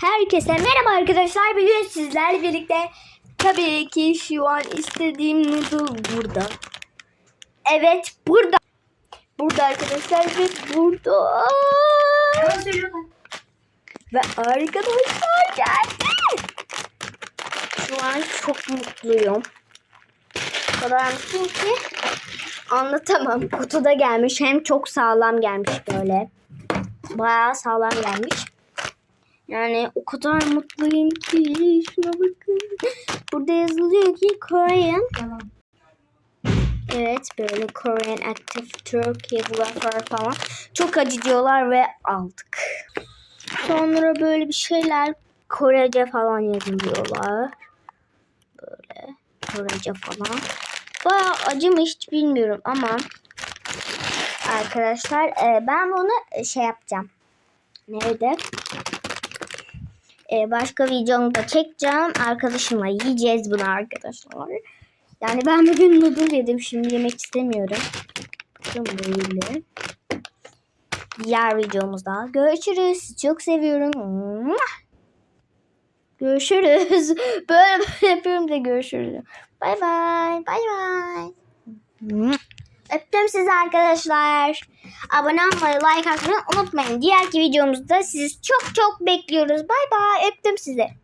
Herkese merhaba arkadaşlar. Bugün sizlerle birlikte tabii ki şu an istediğim noodle burada. Evet burada. Burada arkadaşlar ve burada. Ve arkadaşlar geldi. Şu an çok mutluyum. O kadar mutluyum ki anlatamam. Kutuda gelmiş. Hem çok sağlam gelmiş böyle. Bayağı sağlam gelmiş. Yani o kadar mutluyum ki şuna bakın. Burada yazılıyor ki Korean. Evet böyle Korean Active Turkey Wafer falan. Çok acı diyorlar ve aldık. Sonra böyle bir şeyler Korece falan yazılıyorlar. Böyle Korece falan. Bayağı acı mı hiç bilmiyorum ama arkadaşlar e, ben bunu şey yapacağım. Nerede? Ee, başka videomda çekeceğim. Arkadaşımla yiyeceğiz bunu arkadaşlar. Yani ben bugün noodle yedim. Şimdi yemek istemiyorum. Bakın böyle. Diğer videomuzda görüşürüz. Çok seviyorum. Görüşürüz. Böyle böyle yapıyorum da görüşürüz. Bay bay. Bay bay. Öptüm sizi arkadaşlar. Abone olmayı, like atmayı unutmayın. Diğerki videomuzda sizi çok çok bekliyoruz. Bay bay. Öptüm sizi.